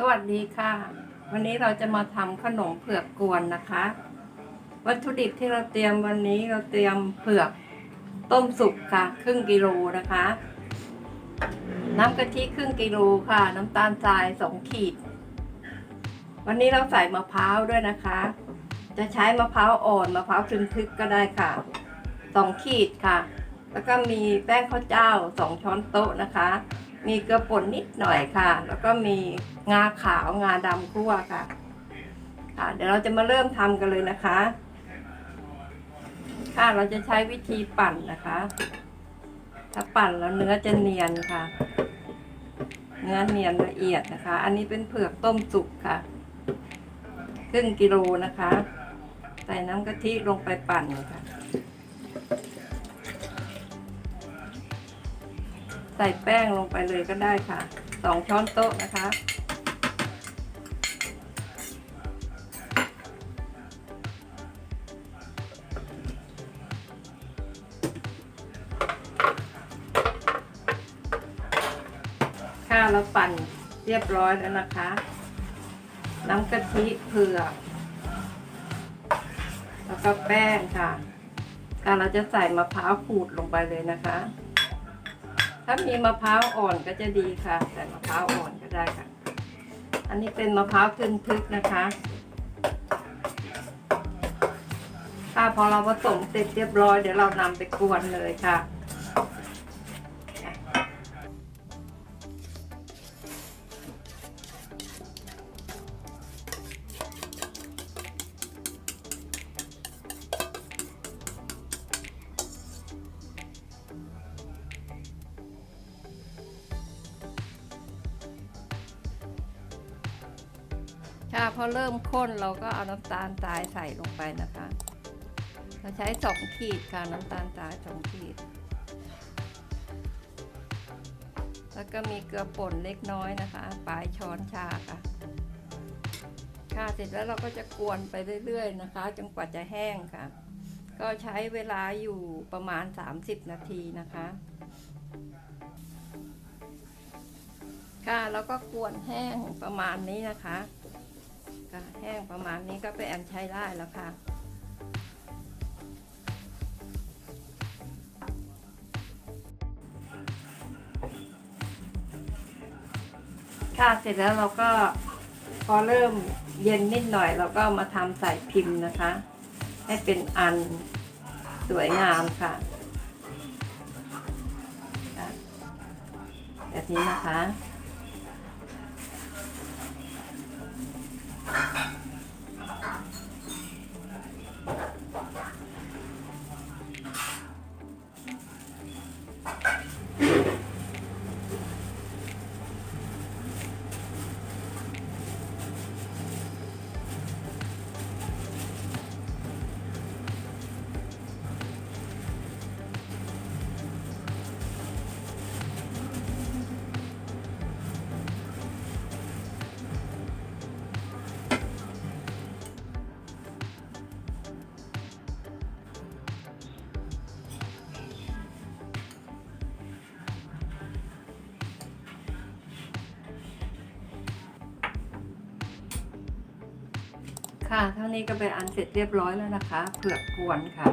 สวัสดีค่ะ วันนี้เราจะมาทำขนมเผือกกวนนะคะ วัตถุดิบที่เราเตรียมวันนี้เราเตรียมเผือกต้มสุกค่ะ ครึ่งกิโลนะคะ น้ำกะทิครึ่งกิโลค่ะ น้ำตาลทรายสองขีด วันนี้เราใส่มะพร้าวด้วยนะคะ จะใช้มะพร้าวอ่อนมะพร้าวทึมทึกก็ได้ค่ะสองขีดค่ะ แล้วก็มีแป้งข้าวเจ้าสองช้อนโต๊ะนะคะ มีเกลือป่นนิดหน่อยค่ะ แล้วก็มีงาขาวงาดำคั่วค่ะ ค่ะ เดี๋ยวเราจะมาเริ่มทำกันเลยนะคะ ค่ะเราจะใช้วิธีปั่นนะคะ ถ้าปั่นแล้วเนื้อจะเนียนค่ะ เนื้อเนียนละเอียดนะคะ อันนี้เป็นเผือกต้มสุกค่ะครึ่งกิโลนะคะ ใส่น้ำกะทิลงไปปั่นค่ะ ใส่แป้งลงไปเลยก็ได้ค่ะ สองช้อนโต๊ะนะคะ ค่ะเราปั่นเรียบร้อยแล้วนะคะ น้ำกะทิเผือก แล้วก็แป้งค่ะ การเราจะใส่มะพร้าวขูดลงไปเลยนะคะ ถ้ามีมะพร้าวอ่อนก็จะดีค่ะ แต่มะพร้าวอ่อนก็ได้ค่ะ อันนี้เป็นมะพร้าวทึนทึกนะคะค่ะพอเราผสมเสร็จเรียบร้อยเดี๋ยวเรานำไปกวนเลยค่ะ ค่ะพอเริ่มข้นเราก็เอาน้ำตาลทรายใส่ลงไปนะคะ เราใช้สองขีดค่ะน้ำตาลทรายสองขีด แล้วก็มีเกลือป่นเล็กน้อยนะคะปลายช้อนชาค่ะค่ะเสร็จแล้วเราก็จะกวนไปเรื่อยๆนะคะจนกว่าจะแห้งค่ะ ก็ใช้เวลาอยู่ประมาณ 30 นาทีนะคะ ค่ะแล้วก็กวนแห้งประมาณนี้นะคะ ห้งประมาณนี้ก็ไปแอนใช้ได้แล้วค่ะ ค่ะเสร็จแล้วเราก็พอเริ่มเย็นนิดหน่อยเราก็มาทำใส่พิมพ์นะคะ ให้เป็นอันสวยงามค่ะค่ะแบบนี้นะคะ Thank you. ค่ะเท่านี้ก็เป็นอันเสร็จเรียบร้อยแล้วนะคะเผือกกวนค่ะ